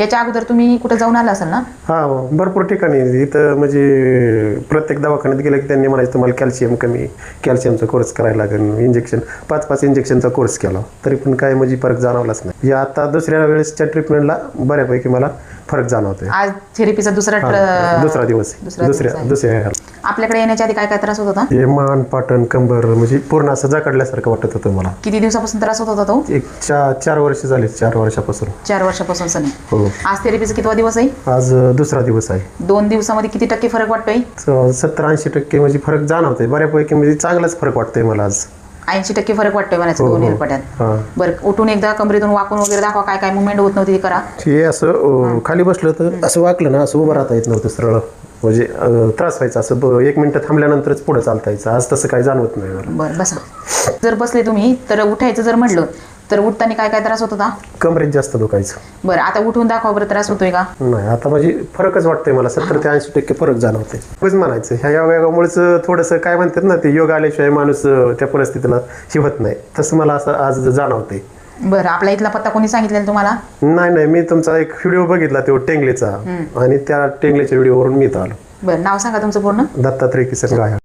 याच्या अगोदर तुम्ही कुठे जाऊन आला असाल ना? हा भरपूर ठिकाणी. इथं म्हणजे प्रत्येक दवाखान्यात गेलं की त्यांनी म्हणायचं तुम्हाला कॅल्शियम कमी कॅल्शियमचा कोर्स करायला लागेल. इंजेक्शन पाच पाच इंजेक्शनचा कोर्स केला. तरी पण काय म्हणजे फरक जाणवलाच नाही. या आता दुसऱ्या वेळेसच्या ट्रीटमेंटला बऱ्यापैकी मला फरक जाणवतोय. आज थेरपीचा दुसरा ट्र- दुसरा दिवस दुसऱ्या. दुसऱ्या. आपल्याकडे येण्याच्या आधी काय काय त्रास होत होता? हे मान पाटण कंबर म्हणजे पूर्ण असं जकडल्यासारखं वाटत होतं मला. किती दिवसापासून त्रास होत होता तो? एक चार चार वर्ष झाले चार वर्षापासून. चार वर्षापासून सनी. हो. आज थेरपीचा कितवा दिवस आहे? आज दुसरा दिवस आहे. दोन दिवसामध्ये किती टक्के फरक वाटतोय? सत्तर ऐंशी टक्के म्हणजे फरक जाणवतोय. बऱ्यापैकी म्हणजे चांगलाच फरक वाटतोय मला आज. ऐंशी टक्के फरक वाटतोय म्हणायचं हो, दोन हो. हा. बरं उठून एकदा कमरेतून वाकून वगैरे दाखवा काय काय मुवमेंट होत नव्हती ती करा. हे असं अं, खाली बसलं तर असं वाकलं ना असं उभं राहता येत नव्हतं सरळ. म्हणजे त्रास व्हायचा असं एक मिनिटं थांबल्यानंतरच पुढे चालता यायचं. आज तसं काही जाणवत नाही मला. बरं बसा. जर बसले तुम्ही तर उठायचं जर म्हटलं तर उठताना काय काय त्रास होत होता? कमरेत जास्त दुखायचं. बरं आता उठून दाखवा बरं त्रास होतोय का? नाही आता म्हणजे फरकच वाटतंय मला. सत्तर ते ऐंशी टक्के फरक जाणवते तेच म्हणायचं ह्या योगामुळेच थोडंसं काय म्हणतात ना ते योग आल्याशिवाय माणूस त्या परिस्थितीला शिवत नाही. तसं मला असं आज जाणवते बरं आपला इथला पत्ता कोणी सांगितलेला तुम्हाला? नाही नाही मी तुमचा एक व्हिडिओ बघितला तो टेंगलेचा. आणि त्या टेंगलेच्या व्हिडिओवरून मी इथं आलो. बरं नाव सांगा तुमचं पूर्ण. दत्तात्रय किसन गाया